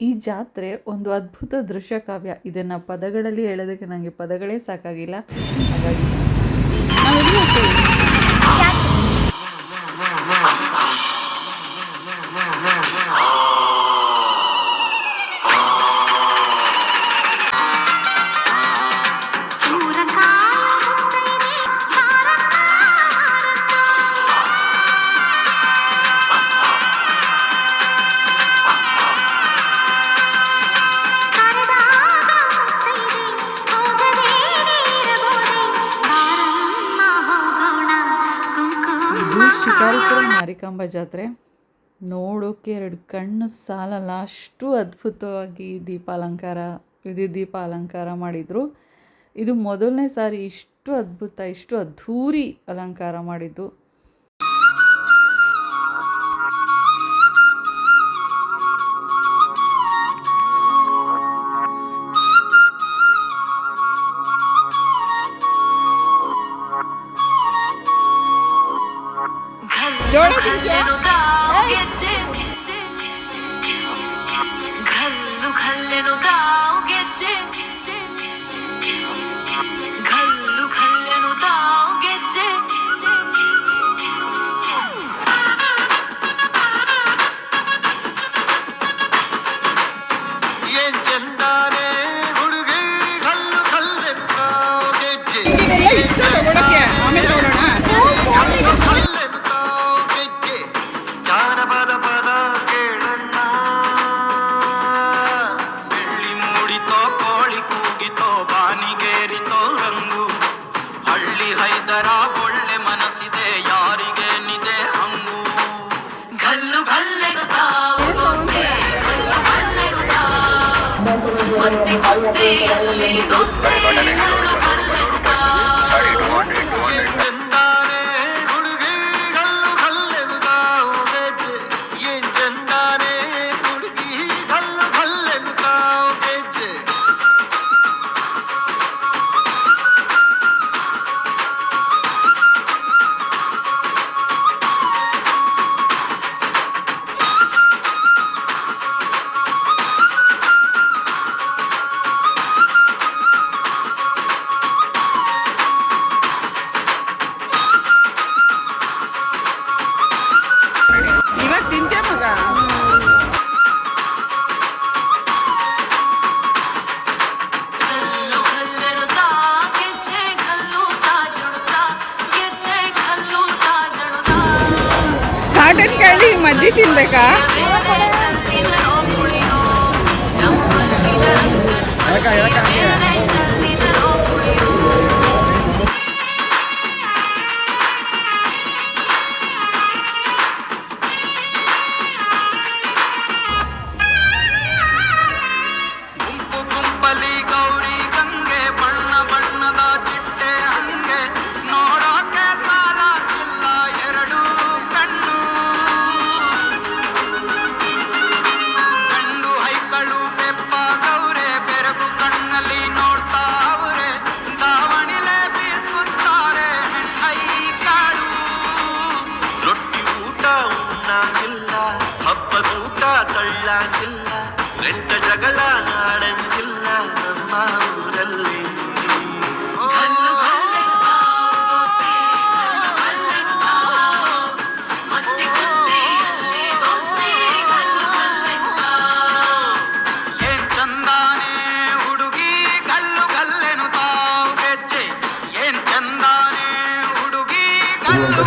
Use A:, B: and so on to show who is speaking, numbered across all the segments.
A: ಈ ಜಾತ್ರೆ ಒಂದು ಅದ್ಭುತ ದೃಶ್ಯ ಕಾವ್ಯ. ಇದನ್ನು ಪದಗಳಲ್ಲಿ ಹೇಳೋದಕ್ಕೆ ನನಗೆ ಪದಗಳೇ ಸಾಕಾಗಿಲ್ಲ. ಹಾಗಾಗಿ ಜಗದಾಂಬ ಜಾತ್ರೆ. ನೋಡೋಕ್ಕೆ ಎರಡು ಕಣ್ಣು ಸಾಲಲ್ಲ. ಅಷ್ಟು ಅದ್ಭುತವಾಗಿ ದೀಪಾಲಂಕಾರ, ವಿದ್ಯುತ್ ದೀಪ ಅಲಂಕಾರ ಮಾಡಿದರು. ಇದು ಮೊದಲನೇ ಸಾರಿ ಇಷ್ಟು ಅದ್ಭುತ, ಇಷ್ಟು ಅದ್ಧೂರಿ ಅಲಂಕಾರ ಮಾಡಿದ್ದು.
B: Hey. దోస్తే ka? Yeah. Okay, okay.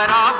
B: that
A: all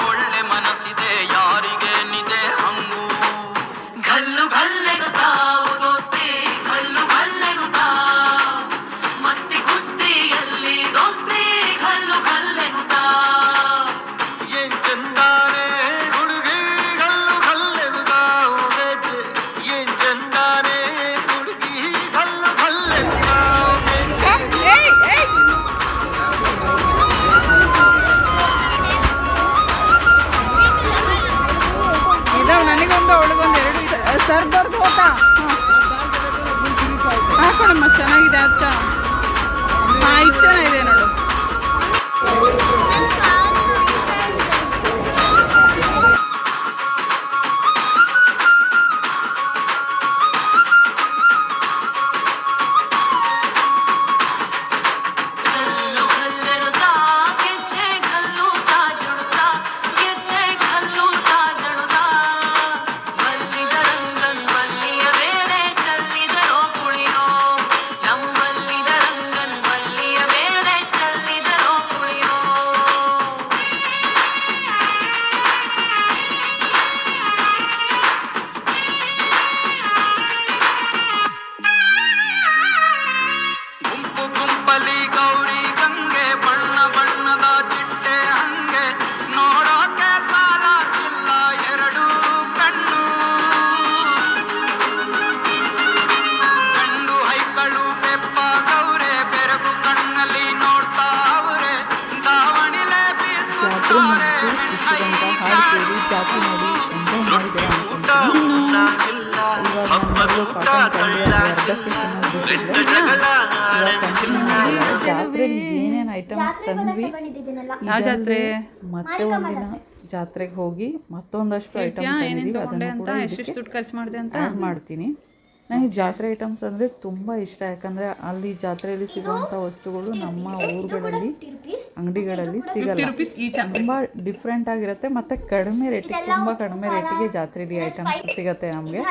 C: ಮುಗಿಸ್ಕೊಂಡು
A: ಜಾತ್ರೆಗೆ ಹೋಗಿ ಮತ್ತೊಂದಷ್ಟು ಐಟಮ್ ತಂದಿದ್ದೀವಿ ಅದನ್ನು ಕೂಡ
D: ದುಡ್ಡು ಖರ್ಚು ಮಾಡಿದೆ ಅಂತ?
A: ಮಾಡ್ತೀನಿ. ನನಗೆ ಜಾತ್ರೆ ಐಟಮ್ಸ್ ಅಂದರೆ ತುಂಬ ಇಷ್ಟ. ಯಾಕಂದರೆ ಅಲ್ಲಿ ಜಾತ್ರೆಯಲ್ಲಿ ಸಿಗುವಂಥ ವಸ್ತುಗಳು ನಮ್ಮ ಊರುಗಳಲ್ಲಿ ಅಂಗಡಿಗಳಲ್ಲಿ ಸಿಗಲ್ಲ. ತುಂಬ ಡಿಫ್ರೆಂಟ್ ಆಗಿರುತ್ತೆ ಮತ್ತು ಕಡಿಮೆ ರೇಟಿಗೆ ತುಂಬ ಕಡಿಮೆ ರೇಟಿಗೆ ಜಾತ್ರೆಯಲ್ಲಿ ಐಟಮ್ಸ್ ಸಿಗುತ್ತೆ ನಮಗೆ.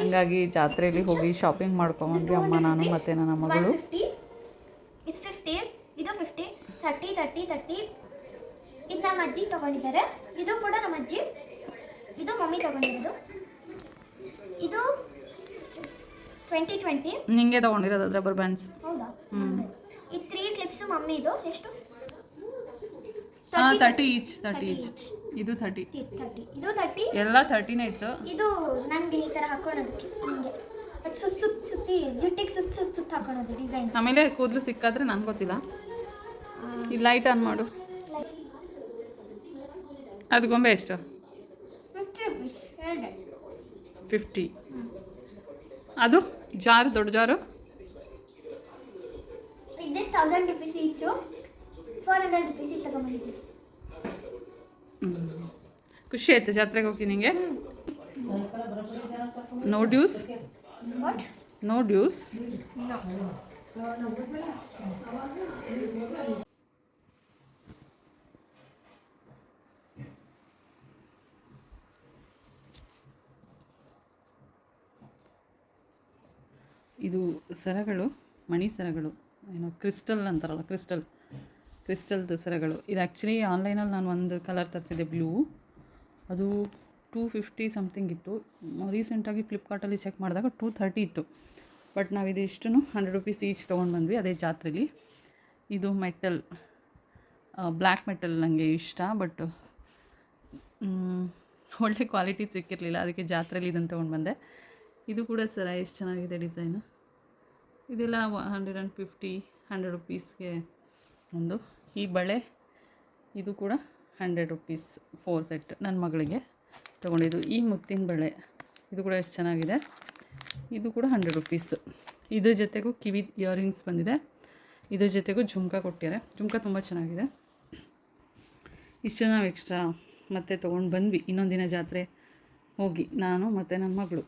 A: ಹಂಗಾಗಿ ಜಾತ್ರೆಯಲ್ಲಿ ಹೋಗಿ ಶಾಪಿಂಗ್ ಮಾಡ್ಕೊಂಬಂದ್ವಿ ಅಮ್ಮ ನಾನು ಮತ್ತು ನನ್ನ ಮಗಳು.
E: ನಮ್ಮ ಅಜ್ಜಿ ತಗೊಂಡಿದ್ದಾರೆ. ಇದು ಕೂಡ ನಮ್ಮ ಅಜ್ಜಿ. ಇದು ಮಮ್ಮಿ ತಗೊಂಡಿರೋದು. ಇದು ಟ್ವೆಂಟಿ ಟ್ವೆಂಟಿ.
D: ನಿಂಗೆ ತಗೊಂಡಿರೋದು ರಬ್ಬರ್ ಬ್ಯಾಂಡ್ಸ್
E: ಹೌದಾ? ಈ ತ್ರೀ ಕ್ಲಿಪ್ಸ್ ಮಮ್ಮಿ ಇದು. ಎಷ್ಟು?
D: ಹಾಂ ತರ್ಟಿ ಈಚ್ ತರ್ಟಿ ಈಚ್ ಇದು ತರ್ಟಿ
E: ತರ್ಟಿ ಇದು ತರ್ಟಿ
D: ಎಲ್ಲ ತರ್ಟಿನೇ ಇತ್ತು.
E: ಇದು ನನಗೆ ಈ ಥರ ಹಾಕೊಳ್ಳೋದಕ್ಕೆ ಹಿಂಗೆ ಸುತ್ತ ಸುತ್ತ ಸುತ್ತಿ ಜುಟ್ಟಿಗೆ ಸುತ್ತ ಸುತ್ತ ಸುತ್ತ ಹಾಕೊಳ್ಳೋದು ಡಿಸೈನ್
D: ಆಮೇಲೆ ಕೂದಲು ಸಿಕ್ಕಾದ್ರೆ ನಂಗೆ ಗೊತ್ತಿಲ್ಲ. ಈ ಲೈಟ್ ಆನ್ ಮಾಡು. ಅದು ಗೊಂಬೆ ಎಷ್ಟು?
E: ಫಿಫ್ಟಿ
D: ಅದು? ಜಾರು ದೊಡ್ಡ ಜಾರು?
E: ಇದೆ thousand rupees each four hundred rupees ತಗೊಂಬಂದಿದ್ದೀನಿ.
D: ಖುಷಿ ಆಯ್ತು ಜಾತ್ರೆಗೆ ಹೋಗಿ ನಿಮಗೆ ನೋ ಡ್ಯೂಸ್ ನೋ ಡ್ಯೂಸ್ ಇದು ಸರಗಳು, ಮಣಿ ಸರಗಳು, ಏನೋ ಕ್ರಿಸ್ಟಲ್ ಅಂತಾರಲ್ಲ, ಕ್ರಿಸ್ಟಲ್, ಕ್ರಿಸ್ಟಲ್ದು ಸರಗಳು. ಇದು ಆ್ಯಕ್ಚುಲಿ ಆನ್ಲೈನಲ್ಲಿ ನಾನು ಒಂದು ಕಲರ್ ತರಿಸಿದ್ದೆ ಬ್ಲೂ ಅದು ಟೂ ಫಿಫ್ಟಿ ಸಮಥಿಂಗ್ ಇತ್ತು. ರೀಸೆಂಟಾಗಿ ಫ್ಲಿಪ್ಕಾರ್ಟಲ್ಲಿ ಚೆಕ್ ಮಾಡಿದಾಗ ಟೂ ಥರ್ಟಿ ಇತ್ತು. ಬಟ್ ನಾವು ಇದಿಷ್ಟು ಹಂಡ್ರೆಡ್ ರುಪೀಸ್ ಈಚ್ ತೊಗೊಂಡು ಬಂದ್ವಿ, ಅದೇ ಜಾತ್ರೆಲಿ. ಇದು ಮೆಟಲ್ ಬ್ಲ್ಯಾಕ್ ಮೆಟಲ್ ನನಗೆ ಇಷ್ಟ ಬಟ್ ಒಳ್ಳೆ ಕ್ವಾಲಿಟಿ ಸಿಕ್ಕಿರಲಿಲ್ಲ, ಅದಕ್ಕೆ ಜಾತ್ರೆಲಿ ಇದನ್ನು ತೊಗೊಂಡು ಬಂದೆ. ಇದು ಕೂಡ ಸರ ಎಷ್ಟು ಚೆನ್ನಾಗಿದೆ ಡಿಸೈನು. ಇದೆಲ್ಲ ಹಂಡ್ರೆಡ್ ಆ್ಯಂಡ್ ಫಿಫ್ಟಿ ಹಂಡ್ರೆಡ್ ರುಪೀಸ್ಗೆ ಒಂದು. ಈ ಬಳೆ, ಇದು ಕೂಡ ಹಂಡ್ರೆಡ್ ರುಪೀಸ್ ಫೋರ್ ಸೆಟ್ ನನ್ನ ಮಗಳಿಗೆ ತೊಗೊಂಡಿದ್ದು. ಈ ಮುತ್ತಿನ ಬಳೆ, ಇದು ಕೂಡ ಎಷ್ಟು ಚೆನ್ನಾಗಿದೆ. ಇದು ಕೂಡ ಹಂಡ್ರೆಡ್ ರುಪೀಸು ಇದ್ರ ಜೊತೆಗೂ ಕಿವಿ ಇಯರಿಂಗ್ಸ್ ಬಂದಿದೆ. ಇದ್ರ ಜೊತೆಗೂ ಜುಮ್ಕ ಕೊಟ್ಟಿದ್ದಾರೆ. ಜುಮ್ಕ ತುಂಬ ಚೆನ್ನಾಗಿದೆ. ಇಷ್ಟು ನಾವು ಎಕ್ಸ್ಟ್ರಾ ಮತ್ತೆ ತೊಗೊಂಡು ಬಂದ್ವಿ. ಇನ್ನೊಂದಿನ ಜಾತ್ರೆ ಹೋಗಿ ನಾನು ಮತ್ತು ನನ್ನ ಮಗಳು.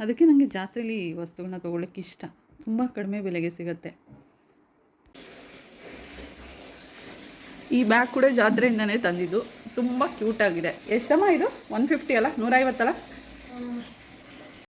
D: ಅದಕ್ಕೆ ನನಗೆ ಜಾತ್ರೆಯಲ್ಲಿ ವಸ್ತುಗಳನ್ನ ತೊಗೊಳ್ಳೋಕ್ಕೆ ಇಷ್ಟ. ತುಂಬ ಕಡಿಮೆ ಬೆಲೆಗೆ ಸಿಗುತ್ತೆ. ಈ ಬ್ಯಾಗ್ ಕೂಡ ಜಾತ್ರೆಯಿಂದನೇ ತಂದಿದ್ದು. ತುಂಬ ಕ್ಯೂಟಾಗಿದೆ ಎಷ್ಟಮ್ಮ ಇದು? ಒನ್ ಫಿಫ್ಟಿ ಅಲ್ಲ? ನೂರೈವತ್ತಲ್ಲ?